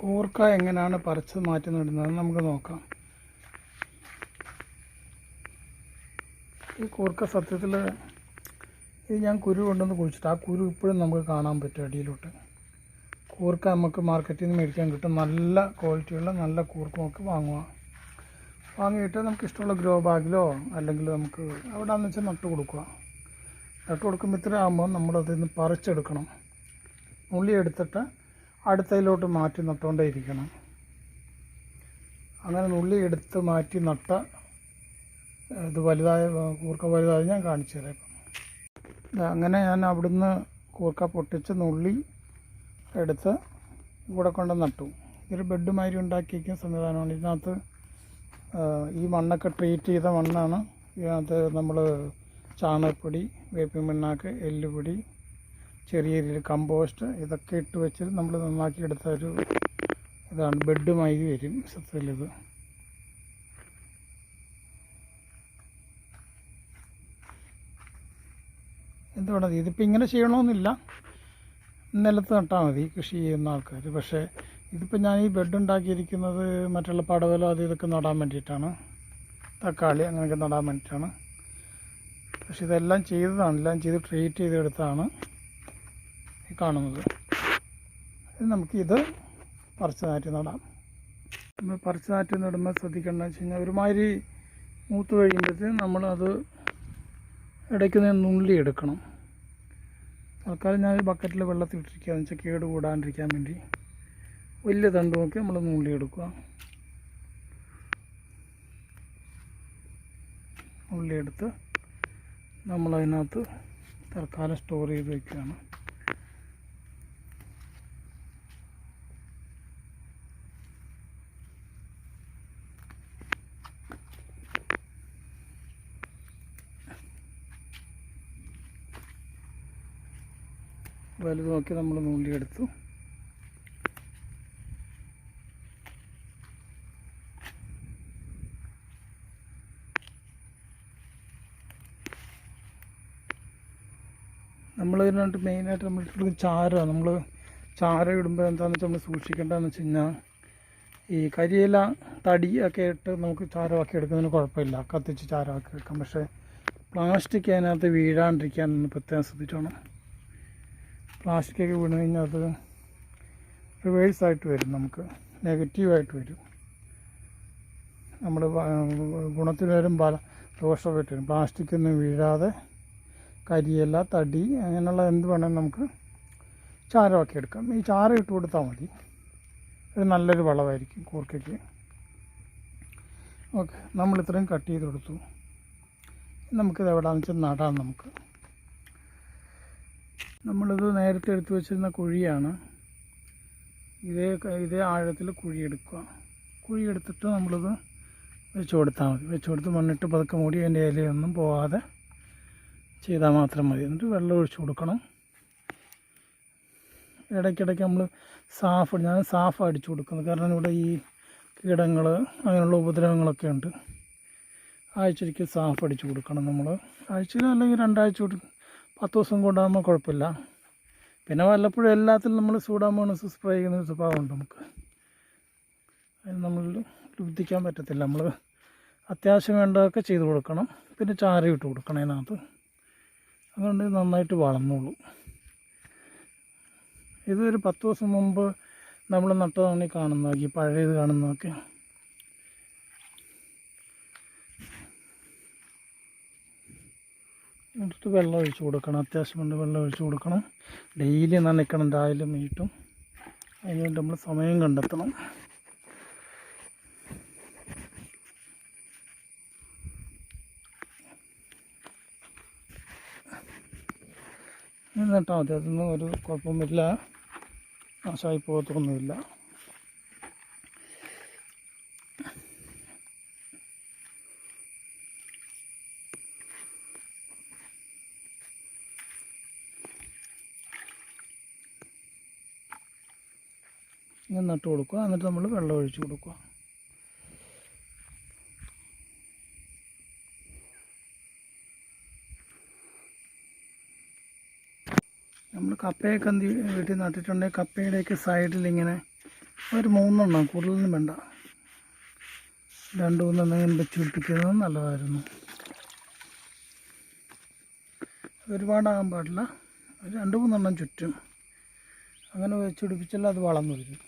കൂർക്ക എങ്ങനെയാണ് പറിച്ച് മാറ്റി നടുന്നത് നമുക്ക് നോക്കാം. ഈ കൂർക്ക സത്യത്തിൽ ഇത് ഞാൻ കുരു കൊണ്ടുവന്ന് കുഴിച്ചിട്ട് ആ കുരു ഇപ്പോഴും നമുക്ക് കാണാൻ പറ്റും അടിയിലോട്ട്. കൂർക്ക നമുക്ക് മാർക്കറ്റിൽ നിന്ന് മേടിക്കാൻ കിട്ടും. നല്ല ക്വാളിറ്റിയുള്ള നല്ല കൂർക്ക നമുക്ക് വാങ്ങുക വാങ്ങിയിട്ട് നമുക്ക് ഇഷ്ടമുള്ള ഗ്രോ ബാഗിലോ അല്ലെങ്കിൽ നമുക്ക് അവിടെ എന്ന് വെച്ചാൽ നട്ട് കൊടുക്കുക നട്ട് കൊടുക്കുമ്പോൾ ഇത്ര ആകുമ്പോൾ നമ്മളതിൽ നിന്ന് പറിച്ചെടുക്കണം. ഉള്ളി എടുത്തിട്ട് അടുത്തതിലോട്ട് മാറ്റി നട്ടുകൊണ്ടേ ഇരിക്കണം അങ്ങനെ നുള്ളി എടുത്ത് മാറ്റി നട്ട ഇത് വലുതായ കൂർക്ക വലുതായ ഞാൻ കാണിച്ചു തരാം ഇപ്പം. അങ്ങനെ ഞാൻ അവിടുന്ന് കൂർക്ക പൊട്ടിച്ച് നുള്ളി എടുത്ത് ഇവിടെ കൊണ്ട് നട്ടു. ഇതൊരു ബെഡ് മാതിരി ഉണ്ടാക്കിയിരിക്കുന്ന സംവിധാനമാണ്. ഇതിനകത്ത് ഈ മണ്ണൊക്കെ ട്രീറ്റ് ചെയ്ത മണ്ണാണ്. ഇതിനകത്ത് നമ്മൾ ചാണകപ്പൊടി വേപ്പിൻ മണ്ണാക്ക് എല്ലുപൊടി ചെറിയ രീതിയിൽ കമ്പോസ്റ്റ് ഇതൊക്കെ ഇട്ട് വെച്ച് നമ്മൾ നന്നാക്കി എടുത്ത ഒരു ഇതാണ്. ബെഡ് മാതിരി വരും സത്യത്തിലിത്. എന്തുകൊണ്ട് ഇതിപ്പോൾ ഇങ്ങനെ ചെയ്യണമെന്നില്ല നിലത്ത് നട്ടാൽ മതി കൃഷി ചെയ്യുന്ന ആൾക്കാർ പക്ഷേ ഇതിപ്പോൾ ഞാൻ ഈ ബെഡ് ഉണ്ടാക്കിയിരിക്കുന്നത് മറ്റുള്ള പടവലോ അത് ഇതൊക്കെ നടാൻ വേണ്ടിയിട്ടാണ്. തക്കാളി അങ്ങനെയൊക്കെ നടാൻ വേണ്ടിയിട്ടാണ്. പക്ഷെ ഇതെല്ലാം ചെയ്തതാണ്. എല്ലാം ചെയ്ത് ട്രീറ്റ് ചെയ്തെടുത്താണ്. കാണുന്നത്. നമുക്കിത് പറിച്ചു നാറ്റി നടാം. നമ്മൾ പറിച്ചു നാറ്റി നടുമ്പോൾ ശ്രദ്ധിക്കേണ്ടത് വെച്ച് കഴിഞ്ഞാൽ ഒരുമാതിരി മൂത്ത് കഴിയുമ്പോഴത്തേക്കും നമ്മളത് ഇടയ്ക്ക് നിന്ന് നുള്ളി എടുക്കണം. തൽക്കാലം ഞാൻ ബക്കറ്റിൽ വെള്ളത്തിലിട്ടിരിക്കുക എന്ന് വെച്ചാൽ കേട് കൂടാണ്ടിരിക്കാൻ വേണ്ടി. വലിയ തണ്ട് നോക്കി നമ്മൾ നുള്ളി എടുക്കുക. നുള്ളിയെടുത്ത് നമ്മളതിനകത്ത് തൽക്കാലം സ്റ്റോർ ചെയ്ത് വയ്ക്കുകയാണ് വലുത് നോക്കി നമ്മൾ നൂലിയെടുത്തു നമ്മൾ ഇതിനായിട്ട് മെയിനായിട്ട് നമ്മൾ ഇടുന്ന ചാര. നമ്മൾ ചാര ഇടുമ്പോൾ എന്താണെന്ന് വെച്ചാൽ നമ്മൾ സൂക്ഷിക്കേണ്ടതെന്ന് വെച്ച് കഴിഞ്ഞാൽ ഈ കരിയില തടി ഒക്കെ ഇട്ട് നമുക്ക് ചാരമാക്കി എടുക്കുന്നതിന് കുഴപ്പമില്ല. കത്തിച്ച് ചാരമാക്കി എടുക്കാം. പക്ഷേ പ്ലാസ്റ്റിക് അതിനകത്ത് വീഴാണ്ടിരിക്കാൻ പ്രത്യേകം ശ്രദ്ധിച്ചോണം. പ്ലാസ്റ്റിക്കൊക്കെ വീണ് കഴിഞ്ഞാൽ അത് റിവേഴ്സ് ആയിട്ട് വരും നമുക്ക്. നെഗറ്റീവായിട്ട് വരും. നമ്മൾ ഗുണത്തിന് വരും പല ദോഷമായിട്ട് വരും. പ്ലാസ്റ്റിക് ഒന്നും വീഴാതെ കരിയില തടി അങ്ങനെയുള്ള എന്ത് വേണമെങ്കിലും നമുക്ക് ചാരമാക്കി എടുക്കാം. ഈ ചാരം ഇട്ട് കൊടുത്താൽ മതി. ഒരു നല്ലൊരു വളമായിരിക്കും കൂർക്കയ്ക്ക്. ഓക്കെ നമ്മൾ ഇത്രയും കട്ട് ചെയ്ത് കൊടുത്തു. നമുക്കിത് എവിടെയാണെന്ന് വെച്ചാൽ നടാം നമുക്ക്. നമ്മളിത് നേരത്തെ എടുത്തു വെച്ചിരുന്ന കുഴിയാണ്. ഇതേ ഇതേ ആഴത്തിൽ കുഴിയെടുക്കുക. കുഴിയെടുത്തിട്ട് നമ്മളിത് വെച്ച് കൊടുത്താൽ മതി. വെച്ച് കൊടുത്ത് മണ്ണിട്ട് പതുക്കെ മൂടി അതിന്റെ ഇലയൊന്നും പോകാതെ ചെയ്താൽ മാത്രം മതി. എന്നിട്ട് വെള്ളം ഒഴിച്ച് കൊടുക്കണം. ഇടയ്ക്കിടയ്ക്ക് നമ്മൾ സാഫ് ഞാൻ സാഫ് അടിച്ചു കൊടുക്കുന്നത്. കാരണം ഇവിടെ ഈ കീടങ്ങൾ അങ്ങനെയുള്ള ഉപദ്രവങ്ങളൊക്കെ ഉണ്ട്. ആഴ്ചയ്ക്ക് സാഫ് അടിച്ചു കൊടുക്കണം നമ്മൾ. ആഴ്ചയിൽ അല്ലെങ്കിൽ രണ്ടാഴ്ച പത്ത് ദിവസം കൊണ്ടാകുമ്പോൾ കുഴപ്പമില്ല. പിന്നെ വല്ലപ്പോഴും എല്ലാത്തിലും നമ്മൾ സൂഡാമോണസ് സ്പ്രേ ചെയ്യുന്ന ഒരു സ്വഭാവമുണ്ട് നമുക്ക്. അതിന് നമ്മൾ ലുബ്ധിക്കാൻ പറ്റത്തില്ല. നമ്മൾ അത്യാവശ്യം വേണ്ടതൊക്കെ ചെയ്ത് കൊടുക്കണം. പിന്നെ ചാരം ഇട്ട് കൊടുക്കണം അതിനകത്ത്. അതുകൊണ്ട് നന്നായിട്ട് വളർന്നോളൂ. ഇതൊരു പത്ത് ദിവസം മുമ്പ് നമ്മൾ നട്ടതാണ് ഈ കാണുന്നതൊക്കെ ഈ പഴയത് കാണുന്നതൊക്കെ. എടുത്ത് വെള്ളം ഒഴിച്ചു കൊടുക്കണം. അത്യാവശ്യം കൊണ്ട് വെള്ളം ഒഴിച്ചു കൊടുക്കണം. ഡെയിലി നനയ്ക്കണം രാവിലെ മീട്ടും അതിനുവേണ്ടി നമ്മൾ സമയം കണ്ടെത്തണം. നട്ടാൽ മതി. അതൊന്നും ഒരു കുഴപ്പമില്ല നാശമായി പോകത്തൊന്നുമില്ല. ഇങ്ങനെ നട്ട് കൊടുക്കുക. എന്നിട്ട് നമ്മൾ വെള്ളം ഒഴിച്ച് കൊടുക്കുക. നമ്മൾ കപ്പയൊക്കെ എന്ത് വീട്ടിൽ നട്ടിട്ടുണ്ടെങ്കിൽ കപ്പയുടെയൊക്കെ സൈഡിൽ ഇങ്ങനെ ഒരു മൂന്നെണ്ണം കൂടുതലൊന്നും വേണ്ട. രണ്ട് മൂന്നെണ്ണം ഇങ്ങനെ വെച്ച് പിടിപ്പിക്കുന്നത് നല്ലതായിരുന്നു. ഒരുപാടാകാൻ പാടില്ല. രണ്ട് മൂന്നെണ്ണം ചുറ്റും. അങ്ങനെ വെച്ച് പിടിപ്പിച്ചാൽ അത് വളർന്നു വരും.